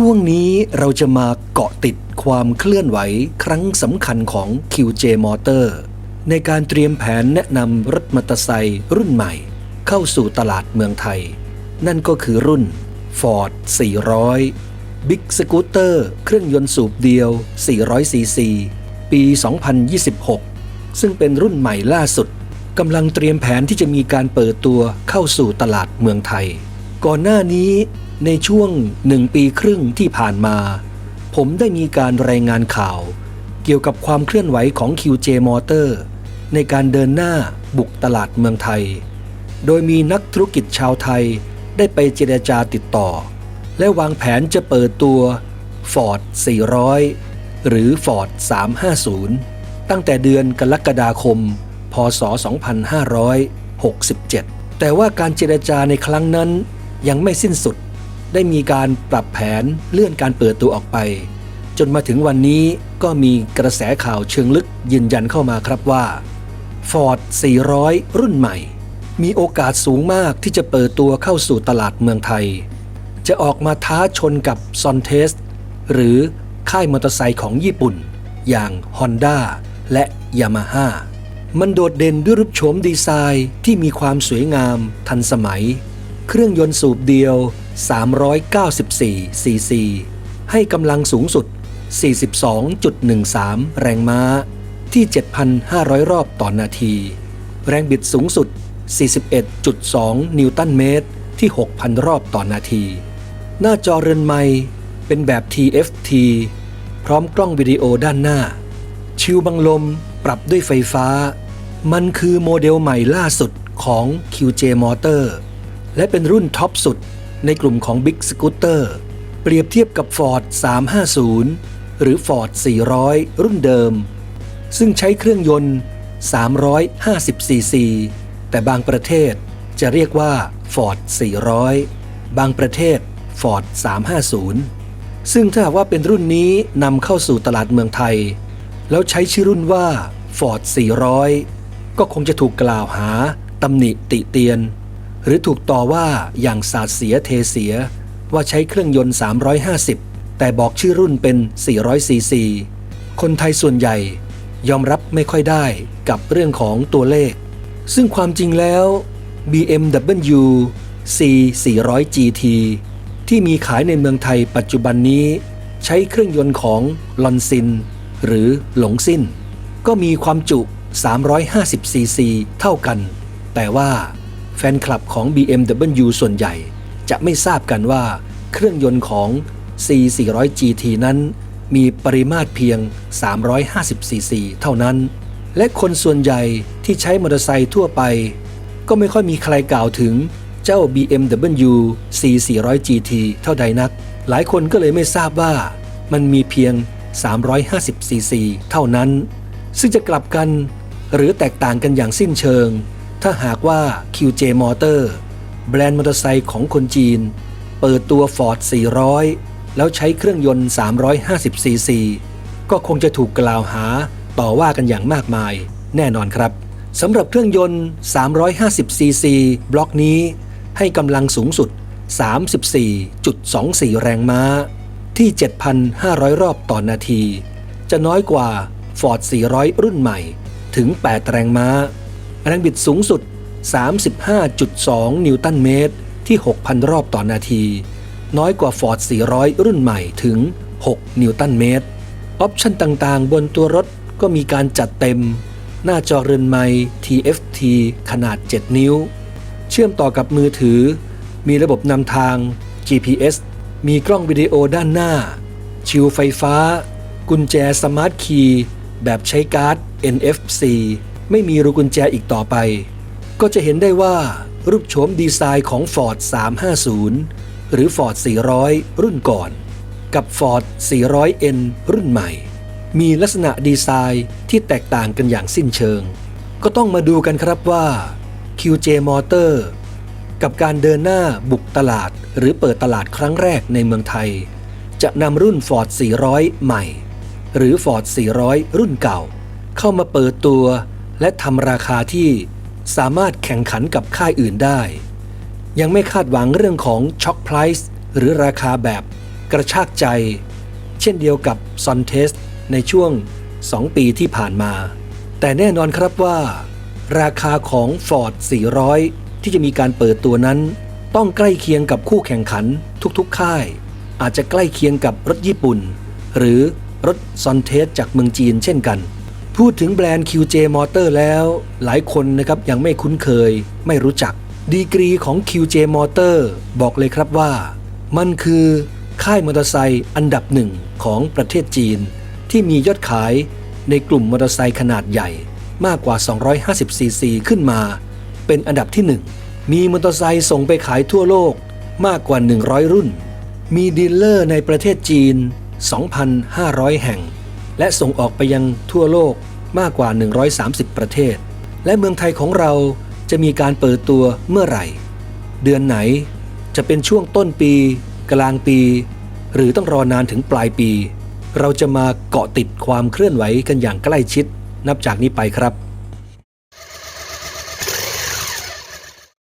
ช่วงนี้เราจะมาเกาะติดความเคลื่อนไหวครั้งสำคัญของ QJ Motor ในการเตรียมแผนแนะนำรถมอเตอร์ไซค์รุ่นใหม่ เข้าสู่ตลาดเมืองไทย นั่นก็คือรุ่น Ford 400 Big Scooter เครื่องยนต์สูบเดียว 400cc ปี 2026 ซึ่งเป็นรุ่นใหม่ล่าสุดกำลังเตรียมแผนที่จะมีการเปิดตัวเข้าสู่ตลาดเมืองไทย ก่อนหน้านี้ในช่วงหนึ่งปีครึ่งที่ผ่านมา ผมได้มีการรายงานข่าว เกี่ยวกับความเคลื่อนไหวของ QJ Motor ในการเดินหน้าบุกตลาดเมืองไทย โดยมีนักธุรกิจชาวไทยได้ไปเจรจาติดต่อ และวางแผนจะเปิดตัว Ford 400 หรือ Ford 350 ตั้งแต่เดือนกรกฎาคม พศ 2567 แต่ว่าการเจรจาในครั้งนั้น ยังไม่สิ้นสุด ได้มีการปรับแผนเลื่อนการเปิดตัวออกไป จนมาถึงวันนี้ก็มีกระแสข่าวเชิงลึกยืนยันเข้ามาครับว่า Ford 400 รุ่นใหม่ มีโอกาสสูงมากที่จะเปิดตัวเข้าสู่ตลาดเมืองไทย จะออกมาท้าชนกับ s o n t e s หรือค่ายมอเตอร์ไซค์ของญี่ปุ่น อย่าง Honda และ Yamaha มันโดดเด่นด้วยรูปโฉมดีไซน์ที่มีความสวยงามทันสมัย เครื่องยนต์สูบเดียว 394 ซีซี ให้กำลังสูงสุด 42.13 แรงม้า ที่ 7,500 รอบต่อนาที แรงบิดสูงสุด 41.2 นิวตันเมตร ที่ 6,000 รอบต่อนาที หน้าจอเรือนไม้เป็นแบบ TFT พร้อมกล้องวิดีโอด้านหน้า ชิวบังลมปรับด้วยไฟฟ้า มันคือโมเดลใหม่ล่าสุดของ QJ Motor และเป็นรุ่นท็อปสุดในกลุ่มของ Big Scooter เปรียบเทียบกับ Ford 350 หรือ Ford 400 รุ่นเดิม ซึ่งใช้เครื่องยนต์ 350ซีซีแต่บางประเทศจะเรียกว่า Ford 400 บางประเทศ Ford 350 ซึ่งถ้าหากว่าเป็นรุ่นนี้นำเข้าสู่ตลาดเมืองไทย แล้วใช้ชื่อรุ่นว่า Ford 400 ก็คงจะถูกกล่าวหาตำหนิติเตียน หรือถูกต่อว่าอย่างสาดเสียเทเสีย ว่าใช้เครื่องยนต์ 350 แต่บอกชื่อรุ่นเป็น 400ซีซีคนไทยส่วนใหญ่ยอมรับไม่ค่อยได้กับเรื่องของตัวเลข ซึ่งความจริงแล้ว BMW C 400 GT ที่มีขายในเมืองไทยปัจจุบันนี้ ใช้เครื่องยนต์ของลอนซิน หรือหลงซินก็มีความจุ 350ซีซีเท่ากัน แต่ว่า แฟนคลับของ BMW ส่วนใหญ่จะไม่ทราบกันว่าเครื่องยนต์ของ C 400 GT นั้นมีปริมาตรเพียง 350ซีซีเท่านั้น และคนส่วนใหญ่ที่ใช้มอเตอร์ไซค์ทั่วไป ก็ไม่ค่อยมีใครกล่าวถึงเจ้า BMW C 400 GT เท่าใดนัก หลายคนก็เลยไม่ทราบว่ามันมีเพียง 350ซีซีเท่านั้น ซึ่งจะกลับกันหรือแตกต่างกันอย่างสิ้นเชิง ถ้าหากว่า QJ Motor แบรนด์มอเตอร์ไซค์ของคนจีน เปิดตัว Ford 400 แล้วใช้เครื่องยนต์ 350 ซีซี ก็คงจะถูกกล่าวหาต่อว่ากันอย่างมากมาย แน่นอนครับสำหรับเครื่องยนต์ 350 ซีซี บล็อกนี้ให้กำลังสูงสุด 34.24 แรงม้า ที่ 7,500 รอบต่อนาที จะน้อยกว่า Ford 400 รุ่นใหม่ถึง 8 แรงม้า แรงบิดสูงสุด 35.2 นิวตันเมตร ที่ 6,000 รอบต่อนาที น้อยกว่า Ford 400 รุ่นใหม่ถึง 6 นิวตันเมตร ออปชั่นต่างๆ บนตัวรถก็มีการจัดเต็ม หน้าจอเรือนไม้ TFT ขนาด 7 นิ้ว เชื่อมต่อกับมือถือ มีระบบนำทาง GPS มีกล้องวิดีโอด้านหน้า ชิวไฟฟ้า กุญแจสมาร์ทคีย์แบบใช้การ์ด NFC ไม่มีรูกุญแจอีกต่อไป ก็จะเห็นได้ว่า รูปโฉมดีไซน์ของ Ford 350 หรือ Ford 400 รุ่นก่อน กับ Ford 400N รุ่นใหม่ มีลักษณะดีไซน์ที่แตกต่างกันอย่างสิ้นเชิง ก็ต้องมาดูกันครับว่า QJ Motor กับการเดินหน้าบุกตลาดหรือเปิดตลาดครั้งแรกในเมืองไทย จะนำรุ่น Ford 400 ใหม่ หรือ Ford 400 รุ่นเก่า เข้ามาเปิดตัว และทำราคาที่สามารถแข่งขันกับค่ายอื่นได้ ยังไม่คาดหวังเรื่องของช็อคไพรส์หรือราคาแบบกระชากใจ เช่นเดียวกับ s o n t e s t ในช่วง 2 ปีที่ผ่านมา แต่แน่นอนครับว่า ราคาของ Ford 400 ที่จะมีการเปิดตัวนั้น ต้องใกล้เคียงกับคู่แข่งขันทุกๆ ค่าย อาจจะใกล้เคียงกับรถญี่ปุ่น หรือรถ s o n t e s t จากเมืองจีนเช่นกัน พูดถึงแบรนด์ QJ Motor แล้ว หลายคนนะครับยังไม่คุ้นเคย ไม่รู้จัก ดีกรีของ QJ Motor บอกเลยครับว่า มันคือค่ายมอเตอร์ไซค์อันดับหนึ่งของประเทศจีน ที่มียอดขายในกลุ่มมอเตอร์ไซค์ขนาดใหญ่ มากกว่า 250 ซีซีขึ้นมา เป็นอันดับที่หนึ่งมีมอเตอร์ไซค์ส่งไปขายทั่วโลกมากกว่า 100 รุ่น มีดีลเลอร์ในประเทศจีน 2,500 แห่ง และส่งออกไปยังทั่วโลกมากกว่า 130 ประเทศ และเมืองไทยของเราจะมีการเปิดตัวเมื่อไหร่ เดือนไหนจะเป็นช่วงต้นปี กลางปี หรือต้องรอนานถึงปลายปี เราจะมาเกาะติดความเคลื่อนไหวกันอย่างใกล้ชิด นับจากนี้ไปครับ